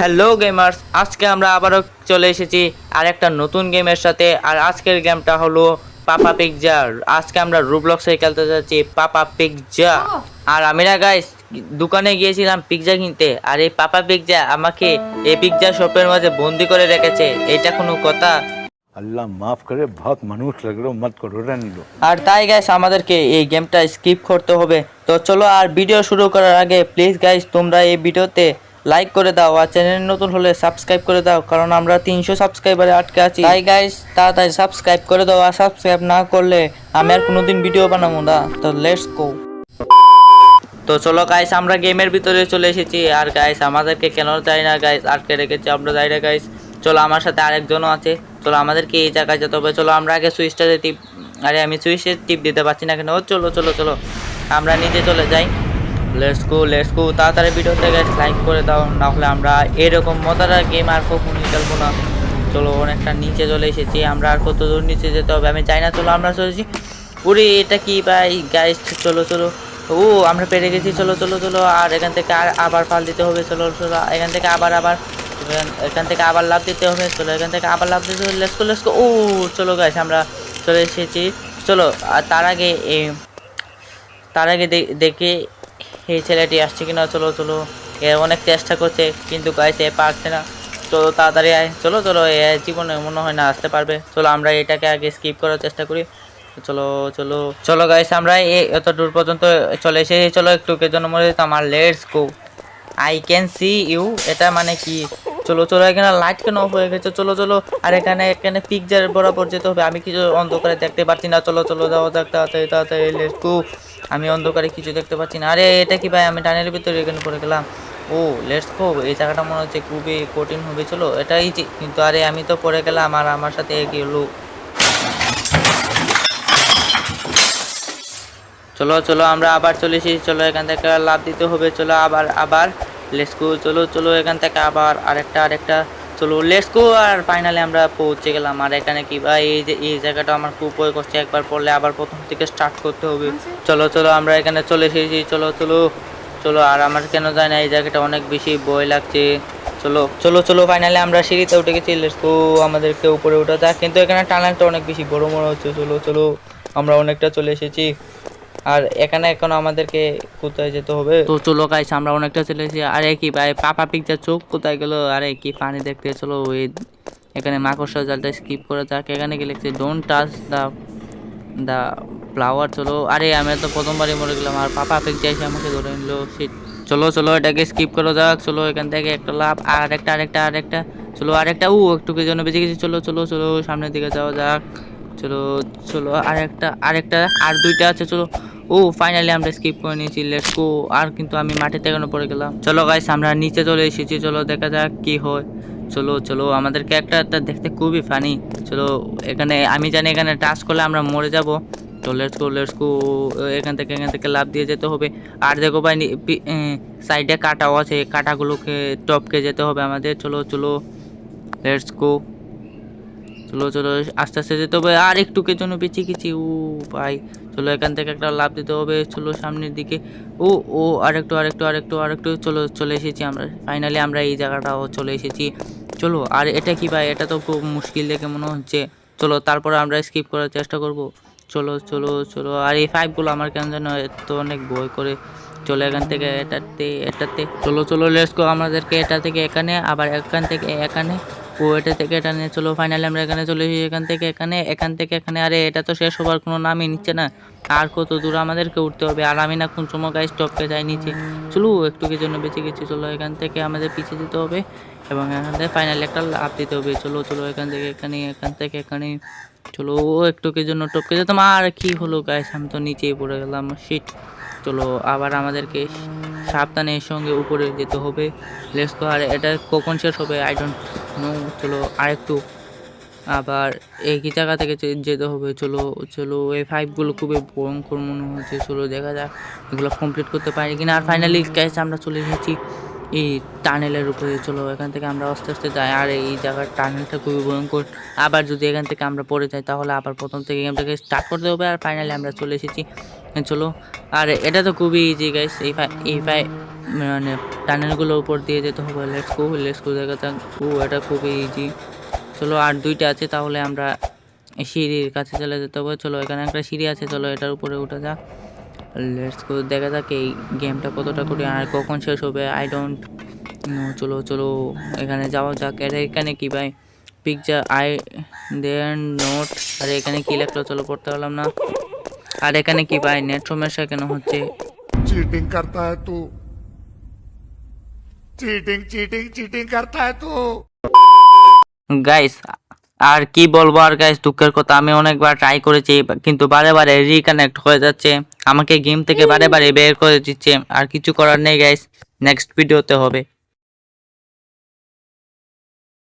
Hello gamers আজকে আমরা আবারও চলে এসেছি আর একটা নতুন গেমের সাথে আর আজকের গেমটা হলো পাপা পিকজা আজকে আমরা রুবলক্সে খেলতে যাচ্ছি পাপা পিকজা আর আমিরা গাইস দোকানে গিয়েছিলাম পিৎজা কিনতে আর এই পাপা পিকজা আমাকে এই পিকজা শপের মাঝে বন্দি করে রেখেছে এটা কোনো কথা? আল্লাহ মাফ করে বহুত মানুষ লাগল মত করো রানিলো আর তাই গাইস আমাদেরকে এই গেমটা স্কিপ করতে হবে। তো চলো আর ভিডিও শুরু করার আগে প্লিজ গাইস তোমরা এই ভিডিওতে লাইক করে দাও আর চ্যানেল নতুন হলে সাবস্ক্রাইব করে দাও কারণ আমরা তিনশো সাবস্ক্রাইবারে আটকে আছি। তাই গাইস তাড়াতাড়ি সাবস্ক্রাইব করে দাও আর সাবস্ক্রাইব না করলে আমি আর কোনোদিন ভিডিও বানাবো না। তো লেটস গো তো চলো গাইস আমরা গেমের ভিতরে চলে এসেছি। আর গাইস আমাদেরকে কেন যাই না গাইস আটকে রেখেছে আমরা যাই না গাইস চলো আমার সাথে আরেকজনও আছে। চলো আমাদেরকে এই জায়গায় যেতে হবে। চলো আমরা আগে সুইচটাতে টিপ আরে আমি সুইচে টিপ দিতে পারছি না কেন? ও চলো চলো চলো। আমরা নিচে চলে যাই। লেটস গো তাড়াতাড়ি ভিডিওতে গাইস লাইক করে দাও, না হলে আমরা এরকম মজাদার গেম আর কখনোই খেলব না। চলো, অনেকটা নিচে চলে এসেছি, আমরা আর কত দূর নিচে যেতে হবে? আমি চাই না, চলো আমরা চলেছি উরে এটা কি ভাই? গাইস চলো চলো। ও, আমরা পেরে গেছি। চলো চলো চলো। আর এখান থেকে আর আবার ফাল দিতে হবে, চলো চলো। এখান থেকে আবার আবার। এখান- থেকে আবার লাভ দিতে হবে, চলো। এখান থেকে আবার লাভ দিতে হবে। লেসকো লেসকো ও, চলো গাইস আমরা চলে এসেছি। চলো, আর তার আগে তার আগে দেখে এই ছেলেটি আসছে কিনা? চলো চলো। এ অনেক চেষ্টা করছে, কিন্তু গাইস এ পারছে না। চলো, তাড়াতাড়ি আয়। চলো চলো, এ জীবনে মনে হয় না আসতে পারবে। চলো, আমরা এটাকে আগে স্কিপ করার চেষ্টা করি। চলো চলো। চলো গাইস আমরা এত দূর পর্যন্ত চলে এসে চলো, একটু কে জন্য মরে আমার let's go I can see you এটা মানে কি? চলো চলো, এখানে লাইট কেন হয়ে গেছে? চলো চলো, আর এখানে এখানে পিকচার বরাবর যেতে হবে। আমি কিছু অন্ধকারে দেখতে পাচ্ছি না। চলো চলো, যাও তাড়াতাড়ি তাড়াতাড়ি লেটস আমি অন্ধকারে কিছু দেখতে পাচ্ছি না। আরে, এটা কি ভাই? আমি টানেলের ভিতরে এখানে পড়ে গেলাম। ও লেটস গো এই জায়গাটা মনে হচ্ছে খুবই কঠিন হবে। চলো, এটাই কিন্তু আরে, আমি তো পড়ে গেলাম, আর আমার সাথে এগিয়ে চলো চলো, আমরা আবার চলে এসেছি। চলো, এখান থেকে লাভ দিতে হবে। চলো, আবার আবার। লেসকো চলো চলো এখান থেকে আবার আরেকটা আরেকটা চলো লেসকো আর ফাইনালি আমরা পৌঁছে গেলাম। আর এখানে কি ভাই এই যে এই জায়গাটা আমার খুব ভয় করছে একবার পড়লে আবার প্রথম থেকে স্টার্ট করতে হবে। চলো চলো আমরা এখানে চলে এসেছি চলো চলো চলো আর আমার কেন যায় না এই জায়গাটা অনেক বেশি ভয় লাগছে। চলো চলো চলো ফাইনালি আমরা সিঁড়িতে উঠে গেছি লেসকো আমাদেরকে উপরে উঠে যাক। কিন্তু এখানে টানেলটা অনেক বেশি বড় মনে হচ্ছে। চলো চলো আমরা অনেকটা চলে এসেছি। আর এখানে এখন আমাদেরকে কোথায় যেতে হবে? তো চলো গাইস আমরা অনেকটা চলে এসেছি। আরে কি ভাই, পাপা পিকচার চোখ কোথায় গেল? আরে কি পানি দেখতে চলো ওই এখানে মাকড়সা জালটা স্কিপ করে যাক। এখানে কি লিখছে don't touch the the flower চলো। আরে আমি তো প্রথমবারই মরে গেলাম, আর পাপা পিকচার এসে আমাকে ধরে নিল। Shit। চলো চলো, এটাকে স্কিপ করা যাক। চলো, এখান থেকে একটা লাভ আর একটা আরেকটা আরেকটা। চলো, আরেকটা ও একটু কি জন্য বেঁচে গেছি। চলো চলো চলো, সামনের দিকে যাওয়া যাক। চলো চলো, আরেকটা আরেকটা, আর দুইটা আছে, চলো। ও ফাইনালি আমরা স্কিপ করে নিয়েছি লেটস গো আর কিন্তু আমি মাটিতে কেন পড়ে গেলাম? চলো গাইস আমরা নিচে চলে এসেছি, চলো দেখা যাক কি হয়। চলো চলো আমাদেরকে একটা একটা দেখতে খুবই ফানি চলো, এখানে, আমি জানি এখানে টাচ করলে আমরা মরে যাব। তো লেটস গো লেটস গো এখান থেকে এখান থেকে লাভ দিয়ে যেতে হবে। আর দেখো ভাই সাইডে কাটাও আছে, কাটাগুলোকে টপকে যেতে হবে আমাদের। চলো চলো লেটস গো চলো চলো, আস্তে আস্তে যেতে হবে। আর একটুকের জন্য বেঁচে গেছি। ও ভাই, চলো, এখান থেকে একটা লাভ দিতে হবে। চলো, সামনের দিকে। ও ও, আরেকটু আরেকটু আরেকটু আরেকটু, চলো, চলে এসেছি আমরা। ফাইনালি আমরা এই জায়গাটাও চলে এসেছি। চলো, আর এটা কি ভাই? এটা তো খুব মুশকিল দেখে মনে হচ্ছে। চলো, তারপরে আমরা স্কিপ করার চেষ্টা করব। চলো চলো চলো, আর এই ফাইভগুলো আমার কেন যেন তো অনেক ভয় করে। চলো, এখান থেকে এটাতে এটাতে। চলো চলো লেটস গো আমাদেরকে এটা থেকে এখানে, আবার এখান থেকে এখানে। এটা থেকে এটা নিয়ে চলো ফাইনালি আমরা এখানে চলে এসেছি। এখান থেকে এখানে, এখান থেকে এখানে, আরে এটা তো শেষ হবার কোনো নামই নিচ্ছে না। আর কত দূর আমাদেরকে উঠতে হবে, আর আমি না কোন সময় গাইস টপকে যাই নিচে। চলো, একটু কি জন্য বেঁচে গেছি, চলো, এখান থেকে আমাদের পিছিয়ে যেতে হবে। এবং এখান থেকে ফাইনালি একটা লাভ দিতে হবে। চলো চলো, এখান থেকে এখানে, এখান থেকে এখানে। চলো, ও একটু কি জন্য টপকে যেতাম আর কি হলো গাইস আমি তো নিচেই পড়ে গেলাম। শিট চলো, আবার আমাদেরকে সাবধানে এর সঙ্গে উপরে যেতে হবে। লেটস গো আর এটা কখন শেষ হবে? আই ডোন্ট নো চলো আরেকটু আবার একই জায়গা থেকে যেতে হবে, চলো চলো, এই ফাইভগুলো খুবই ভয়ঙ্কর মনে হচ্ছে, চলো দেখা যাক এগুলো কমপ্লিট করতে পারি কিনা। আর ফাইনালি ক্যাশ আমরা চলে এসেছি এই টানেলের উপরে চলো, এখান থেকে আমরা আস্তে আস্তে যাই। আর, এই জায়গার টানেলটা খুবই ভয়ঙ্কর। আবার যদি এখান থেকে আমরা পড়ে যাই, তাহলে আবার প্রথম থেকে গেমটাকে স্টার্ট করতে হবে আর ফাইনালি আমরা চলে এসেছি। চলো, আর এটা তো খুবই ইজি গাইস এই এই ফাই মানে টানেলগুলোর উপর দিয়ে যেতে হবে। লেটস গো লেটস গো দেখা ও এটা খুবই ইজি চলো, আর দুইটা আছে, তাহলে আমরা সিঁড়ির কাছে চলে যেতে হবে। চলো, এখানে একটা সিঁড়ি আছে। চলো, এটার উপরে উঠে যাক। লেটস করে দেখা যাক এই গেমটা কতটা করে আর কখন শেষ হবে আই ডোন্ট চলো চলো এখানে যাওয়া যাক। এটা এখানে কি ভাই? পিকচার আই দেন নোট আর এখানে কি লেখলো? চলো পড়তে পারলাম না। আর এখানে কি ভাই? নেট সমস্যা কেন হচ্ছে? চিটিং করতা হ্যায় তু। চিটিং চিটিং চিটিং করতা হ্যায় তু। গাইস আর কি বলব আর গাইস দুঃখের কথা, আমি অনেকবার ট্রাই করেছি, কিন্তু বারে বারে রিকানেক্ট হয়ে যাচ্ছে, আমাকে গেম থেকে বারে বারে বের করে দিচ্ছে, আর কিছু করার নেই গাইস নেক্সট ভিডিওতে হবে।